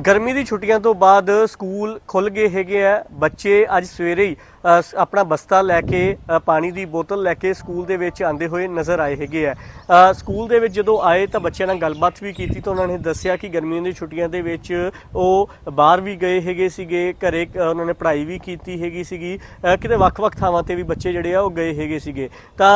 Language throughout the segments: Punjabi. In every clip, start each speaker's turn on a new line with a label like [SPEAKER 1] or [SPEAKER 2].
[SPEAKER 1] ਗਰਮੀ ਦੀ ਛੁੱਟੀਆਂ ਤੋਂ ਬਾਅਦ ਸਕੂਲ ਖੁੱਲ ਗਏ ਹੈਗੇ ਆ। ਬੱਚੇ ਅੱਜ ਸਵੇਰੇ ਹੀ ਸ- ਆਪਣਾ ਬਸਤਾ ਲੈ ਕੇ ਪਾਣੀ ਦੀ ਬੋਤਲ ਲੈ ਕੇ ਸਕੂਲ ਦੇ ਵਿੱਚ ਆਂਦੇ ਹੋਏ ਨਜ਼ਰ ਆਏ ਹੈਗੇ ਆ। ਸਕੂਲ ਦੇ ਵਿੱਚ ਜਦੋਂ ਆਏ ਤਾਂ ਬੱਚਿਆਂ ਨਾਲ ਗੱਲਬਾਤ ਵੀ ਕੀਤੀ ਤਾਂ ਉਹਨਾਂ ਨੇ ਦੱਸਿਆ ਕਿ ਗਰਮੀਆਂ ਦੀ ਛੁੱਟੀਆਂ ਦੇ ਵਿੱਚ ਉਹ ਬਾਹਰ ਵੀ ਗਏ ਹੈਗੇ ਸੀਗੇ, ਘਰੇ ਉਹਨਾਂ ਨੇ ਪੜ੍ਹਾਈ ਵੀ ਕੀਤੀ ਹੈਗੀ ਸੀਗੀ। ਕਿਤੇ ਵੱਖ-ਵੱਖ ਥਾਵਾਂ ਤੇ ਵੀ ਬੱਚੇ ਜਿਹੜੇ ਆ ਉਹ ਗਏ ਹੈਗੇ ਸੀਗੇ। ਤਾਂ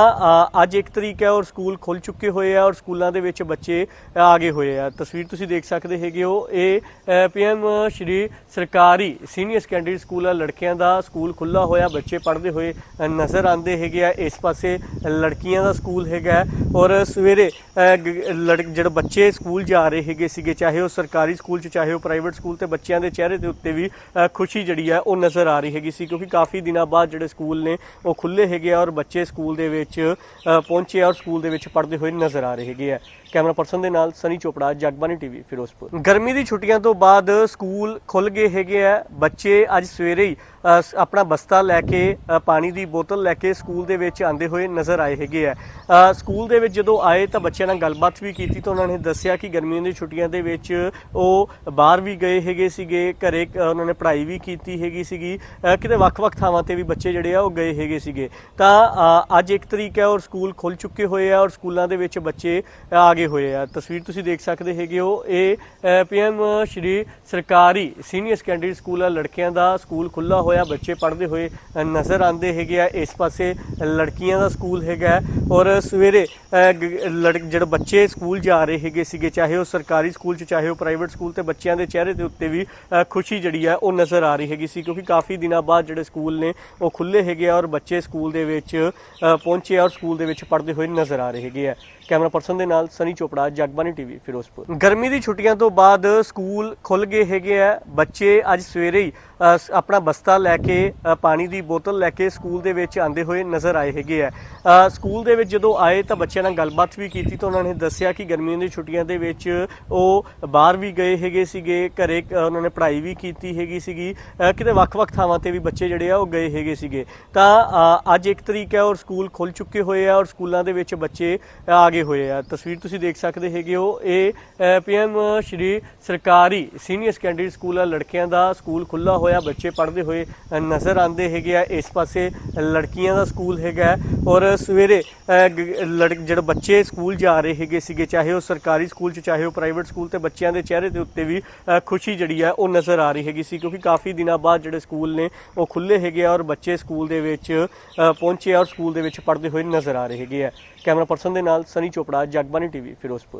[SPEAKER 1] ਅੱਜ ਇੱਕ ਤਰੀਕ ਹੈ ਔਰ ਸਕੂਲ ਖੁੱਲ ਚੁੱਕੇ ਹੋਏ ਆ ਔਰ ਸਕੂਲਾਂ ਦੇ ਵਿੱਚ ਬੱਚੇ ਆ ਗਏ ਹੋਏ ਆ। ਤਸਵੀਰ ਤੁਸੀਂ ਦੇਖ ਸਕਦੇ ਹੈਗੇ ਹੋ। ਇਹ ਪੀਐਮ ਸ਼੍ਰੀ ਸਰਕਾਰੀ ਸੀਨੀਅਰ ਸੈਕੰਡਰੀ ਸਕੂਲ ਆ, ਲੜਕਿਆਂ ਦਾ ਸਕੂਲ ਖੁੱਲਾ ਹੋਇਆ, ਬੱਚੇ ਪੜ੍ਹਦੇ ਹੋਏ ਨਜ਼ਰ ਆਉਂਦੇ ਹੈਗੇ ਆ। ਇਸ ਪਾਸੇ ਲੜਕੀਆਂ ਦਾ ਸਕੂਲ ਹੈਗਾ ਔਰ ਸਵੇਰੇ ਲੜ- ਜਿਹੜੇ ਬੱਚੇ ਸਕੂਲ ਜਾ ਰਹੇ ਹੈਗੇ ਸੀਗੇ, ਚਾਹੇ ਉਹ ਸਰਕਾਰੀ ਸਕੂਲ ਚ, ਚਾਹੇ ਉਹ ਪ੍ਰਾਈਵੇਟ ਸਕੂਲ ਤੇ, ਬੱਚਿਆਂ ਦੇ ਚਿਹਰੇ ਦੇ ਉੱਤੇ ਵੀ ਖੁਸ਼ੀ ਜਿਹੜੀ ਹੈ ਉਹ ਨਜ਼ਰ ਆ ਰਹੀ ਹੈਗੀ ਸੀ ਕਿਉਂਕਿ ਕਾਫੀ ਦਿਨਾਂ ਬਾਅਦ ਜਿਹੜੇ ਸਕੂਲ ਨੇ, ਉਹ ਖੁੱਲੇ ਹੈਗੇ ਆ ਔਰ ਬੱਚੇ ਸਕੂਲ ਦੇ ਵਿੱਚ ਪਹੁੰਚੇ ਔਰ ਸਕੂਲ ਦੇ ਵਿੱਚ ਪੜ੍ਹਦੇ ਹੋਏ ਨਜ਼ਰ ਆ ਰਹੇ ਹੈਗੇ ਆ। ਕੈਮਰਾ ਪਰਸਨ ਦੇ ਨਾਲ ਸਨੀ ਚੋਪੜਾ ਜਗਬਾਨੀ ਟੀਵੀ, ਫਿਰੋਜ਼ਪੁਰ। ਗਰਮੀ ਦੀ ਛੁੱਟੀਆਂ ਤੋਂ ਬਾਅਦ ਸਕੂਲ ਖੁੱਲ ਗਏ ਹੈਗੇ ਆ। ਬੱਚੇ ਅੱਜ ਸਵੇਰੇ ਹੀ ਆਪਣਾ ਬਸਤਾ ਲੈ ਕੇ ਪਾਣੀ ਦੀ ਬੋਤਲ ਲੈ ਕੇ ਸਕੂਲ ਦੇ ਵਿੱਚ ਆਂਦੇ ਹੋਏ ਨਜ਼ਰ ਆਏ ਹੈਗੇ ਆ। ਸਕੂਲ ਦੇ ਵਿੱਚ ਜਦੋਂ ਆਏ ਤਾਂ ਬੱਚਿਆਂ ਨਾਲ ਗੱਲਬਾਤ ਵੀ ਕੀਤੀ ਤਾਂ ਉਹਨਾਂ ਨੇ ਦੱਸਿਆ ਕਿ ਗਰਮੀਆਂ ਦੀਆਂ ਛੁੱਟੀਆਂ ਦੇ ਵਿੱਚ ਉਹ ਬਾਹਰ ਵੀ ਗਏ ਹੈਗੇ ਸੀਗੇ, ਘਰੇ ਉਹਨਾਂ ਨੇ ਪੜ੍ਹਾਈ ਵੀ ਕੀਤੀ ਹੈਗੀ ਸੀਗੀ। ਕਿਤੇ ਵੱਖ-ਵੱਖ ਥਾਵਾਂ ਤੇ ਵੀ ਬੱਚੇ ਜਿਹੜੇ ਆ ਉਹ ਗਏ ਹੈਗੇ ਸੀਗੇ। ਤਾਂ ਅੱਜ ਇੱਕ ਤਰੀਕ ਹੈ ਔਰ ਸਕੂਲ ਖੁੱਲ ਚੁੱਕੇ ਹੋਏ ਆ ਔਰ ਸਕੂਲਾਂ ਦੇ ਵਿੱਚ ਬੱਚੇ ਆ ਗਏ ਹੋਏ ਆ। ਤਸਵੀਰ ਤੁਸੀਂ ਦੇਖ ਸਕਦੇ ਹੈਗੇ ਹੋ। ਇਹ ਪੀਐਮ ਸ਼੍ਰੀ ਸਰਕਾਰੀ ਸੀਨੀਅਰ ਸੈਕੰਡਰੀ ਸਕੂਲ ਆ, ਲੜਕਿਆਂ ਦਾ ਸਕੂਲ ਖੁੱਲਾ ਹੋਇਆ, ਬੱਚੇ ਪੜ੍ਹਦੇ ਹੋਏ ਨਜ਼ਰ ਆਉਂਦੇ ਹੈਗੇ ਆ। ਇਸ ਪਾਸੇ ਲੜਕੀਆਂ ਦਾ ਸਕੂਲ ਹੈਗਾ ਔਰ ਸਵੇਰੇ ਲੜ- ਜਿਹੜੇ ਬੱਚੇ ਸਕੂਲ ਜਾ ਰਹੇ ਹੈਗੇ ਸੀਗੇ, ਚਾਹੇ ਉਹ ਸਰਕਾਰੀ ਸਕੂਲ ਚ, ਚਾਹੇ ਉਹ ਪ੍ਰਾਈਵੇਟ ਸਕੂਲ ਤੇ, ਬੱਚਿਆਂ ਦੇ ਚਿਹਰੇ ਦੇ ਉੱਤੇ ਵੀ ਖੁਸ਼ੀ ਜਿਹੜੀ ਹੈ ਉਹ ਨਜ਼ਰ ਆ ਰਹੀ ਹੈਗੀ ਸੀ ਕਿਉਂਕਿ ਕਾਫੀ ਦਿਨਾਂ ਬਾਅਦ ਜਿਹੜੇ ਸਕੂਲ ਨੇ, ਉਹ ਖੁੱਲੇ ਹੈਗੇ ਆ ਔਰ ਬੱਚੇ ਸਕੂਲ ਦੇ ਵਿੱਚ ਪਹੁੰਚੇ ਔਰ ਸਕੂਲ ਦੇ ਵਿੱਚ ਪੜ੍ਹਦੇ ਹੋਏ ਨਜ਼ਰ ਆ ਰਹੇ ਹੈਗੇ ਆ। ਕੈਮਰਾ ਪਰਸਨ ਦੇ ਨਾਲ ਸਨੀ ਚੋਪੜਾ ਜਗਬਾਨੀ ਟੀਵੀ, ਫਿਰੋਜ਼ਪੁਰ। ਗਰਮੀ ਦੀ ਛੁੱਟੀਆਂ ਤੋਂ ਬਾਅਦ ਸਕੂਲ ਖੁੱਲ ਗਏ ਹੈਗੇ ਆ। ਬੱਚੇ ਅੱਜ ਸਵੇਰੇ ਹੀ ਆਪਣਾ ਬਸਤਾ ਲੈ ਕੇ ਪਾਣੀ ਦੀ ਬੋਤਲ ਲੈ ਕੇ ਸਕੂਲ ਦੇ ਵਿੱਚ ਆਂਦੇ ਹੋਏ ਨਜ਼ਰ ਆਏ ਹੈਗੇ ਆ। ਸਕੂਲ ਦੇ ਵਿੱਚ ਜਦੋਂ ਆਏ ਤਾਂ ਬੱਚਿਆਂ ਨਾਲ ਗੱਲਬਾਤ ਵੀ ਕੀਤੀ ਤਾਂ ਉਹਨਾਂ ਨੇ ਦੱਸਿਆ ਕਿ ਗਰਮੀਆਂ ਦੀ ਛੁੱਟੀਆਂ ਦੇ ਵਿੱਚ ਉਹ ਬਾਹਰ ਵੀ ਗਏ ਹੈਗੇ ਸੀਗੇ, ਘਰੇ ਉਹਨਾਂ ਨੇ ਪੜ੍ਹਾਈ ਵੀ ਕੀਤੀ ਹੈਗੀ ਸੀਗੀ। ਕਿਤੇ ਵੱਖ-ਵੱਖ ਥਾਵਾਂ ਤੇ ਵੀ ਬੱਚੇ ਜਿਹੜੇ ਆ ਉਹ ਗਏ ਹੈਗੇ ਸੀਗੇ। ਤਾਂ ਅੱਜ ਇੱਕ ਤਰੀਕ ਹੈ ਔਰ ਸਕੂਲ ਖੁੱਲ ਚੁੱਕੇ ਹੋਏ ਆ ਔਰ ਸਕੂਲਾਂ ਦੇ ਵਿੱਚ ਬੱਚੇ ਆ ਗਏ ਹੋਏ ਆ। ਤਸਵੀਰ ਤੁਸੀਂ ਦੇਖ ਸਕਦੇ ਹੈਗੇ ਹੋ। ਇਹ ਪੀਐਮ ਸ਼੍ਰੀ ਸਰਕਾਰੀ ਸੀਨੀਅਰ ਸੈਕੰਡਰੀ ਸਕੂਲ ਆ। ਲੜਕਿਆਂ ਦਾ ਸਕੂਲ ਖੁੱਲਾ ਹੋਇਆ, ਬੱਚੇ ਪੜ੍ਹਦੇ ਹੋਏ ਨਜ਼ਰ ਆਉਂਦੇ ਹੈਗੇ ਆ। ਇਸ ਪਾਸੇ ਲੜਕੀਆਂ ਦਾ ਸਕੂਲ ਹੈਗਾ ਔਰ ਸਵੇਰੇ ਲੜ- ਜਿਹੜੇ ਬੱਚੇ ਸਕੂਲ ਜਾ ਰਹੇ ਹੈਗੇ ਸੀਗੇ, ਚਾਹੇ ਉਹ ਸਰਕਾਰੀ ਸਕੂਲ ਚ, ਚਾਹੇ ਉਹ ਪ੍ਰਾਈਵੇਟ ਸਕੂਲ ਤੇ, ਬੱਚਿਆਂ ਦੇ ਚਿਹਰੇ ਦੇ ਉੱਤੇ ਵੀ ਖੁਸ਼ੀ ਜਿਹੜੀ ਹੈ ਉਹ ਨਜ਼ਰ ਆ ਰਹੀ ਹੈਗੀ ਸੀ ਕਿਉਂਕਿ ਕਾਫੀ ਦਿਨਾਂ ਬਾਅਦ ਜਿਹੜੇ ਸਕੂਲ ਨੇ, ਉਹ ਖੁੱਲੇ ਹੈਗੇ ਆ ਔਰ ਬੱਚੇ ਸਕੂਲ ਦੇ ਵਿੱਚ ਪਹੁੰਚੇ ਔਰ ਸਕੂਲ ਦੇ ਵਿੱਚ ਪੜ੍ਹਦੇ ਹੋਏ ਨਜ਼ਰ ਆ ਰਹੇ ਹੈਗੇ ਆ। ਕੈਮਰਾ ਪਰਸਨ ਦੇ ਨਾਲ ਸਨੀ ਚੋਪੜਾ ਜਗਬਾਨੀ ਟੀਵੀ, ਫਿਰੋਜ਼ਪੁਰ।